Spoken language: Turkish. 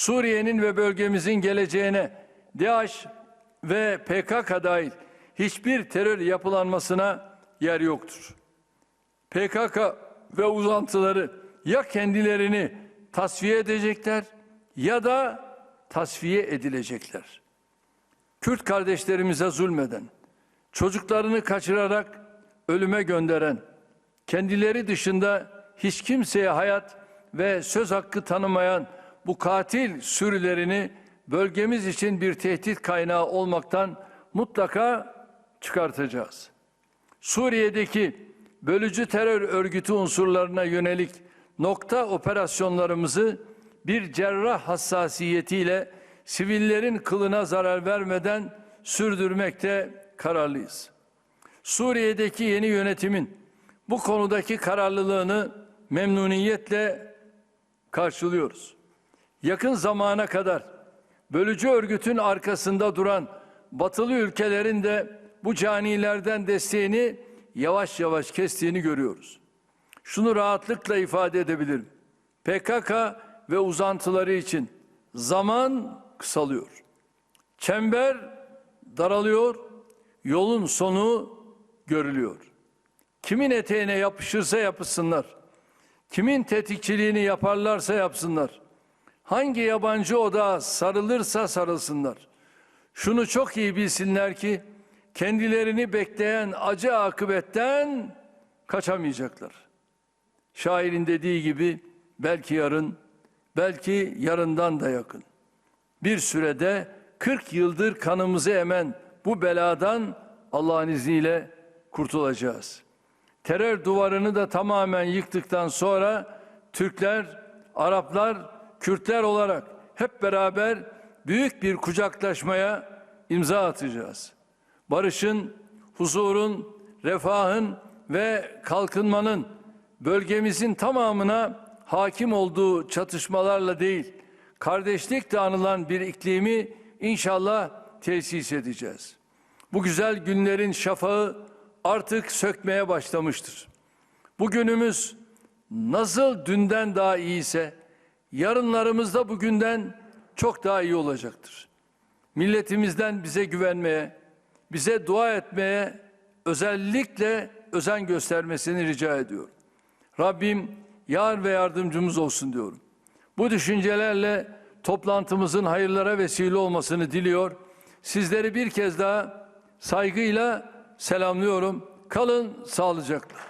Suriye'nin ve bölgemizin geleceğine DAEŞ ve PKK dahil hiçbir terör yapılanmasına yer yoktur. PKK ve uzantıları ya kendilerini tasfiye edecekler ya da tasfiye edilecekler. Kürt kardeşlerimize zulmeden, çocuklarını kaçırarak ölüme gönderen, kendileri dışında hiç kimseye hayat ve söz hakkı tanımayan bu katil sürülerini bölgemiz için bir tehdit kaynağı olmaktan mutlaka çıkartacağız. Suriye'deki bölücü terör örgütü unsurlarına yönelik nokta operasyonlarımızı bir cerrah hassasiyetiyle sivillerin kılına zarar vermeden sürdürmekte kararlıyız. Suriye'deki yeni yönetimin bu konudaki kararlılığını memnuniyetle karşılıyoruz. Yakın zamana kadar bölücü örgütün arkasında duran batılı ülkelerin de bu canilerden desteğini yavaş yavaş kestiğini görüyoruz. Şunu rahatlıkla ifade edebilirim. PKK ve uzantıları için zaman kısalıyor. Çember daralıyor, yolun sonu görülüyor. Kimin eteğine yapışırsa yapışsınlar. Kimin tetikçiliğini yaparlarsa yapsınlar. Hangi yabancı oda sarılırsa sarılsınlar. Şunu çok iyi bilsinler ki kendilerini bekleyen acı akıbetten kaçamayacaklar. Şairin dediği gibi belki yarın, belki yarından da yakın. Bir sürede 40 yıldır kanımızı emen bu beladan Allah'ın izniyle kurtulacağız. Terör duvarını da tamamen yıktıktan sonra Türkler, Araplar, Kürtler olarak hep beraber büyük bir kucaklaşmaya imza atacağız. Barışın, huzurun, refahın ve kalkınmanın bölgemizin tamamına hakim olduğu çatışmalarla değil, kardeşlikle anılan bir iklimi inşallah tesis edeceğiz. Bu güzel günlerin şafağı artık sökmeye başlamıştır. Bugünümüz nasıl dünden daha iyiyse yarınlarımız da bugünden çok daha iyi olacaktır. Milletimizden bize güvenmeye, bize dua etmeye özellikle özen göstermesini rica ediyorum. Rabbim yar ve yardımcımız olsun diyorum. Bu düşüncelerle toplantımızın hayırlara vesile olmasını diliyor. Sizleri bir kez daha saygıyla selamlıyorum. Kalın sağlıcakla.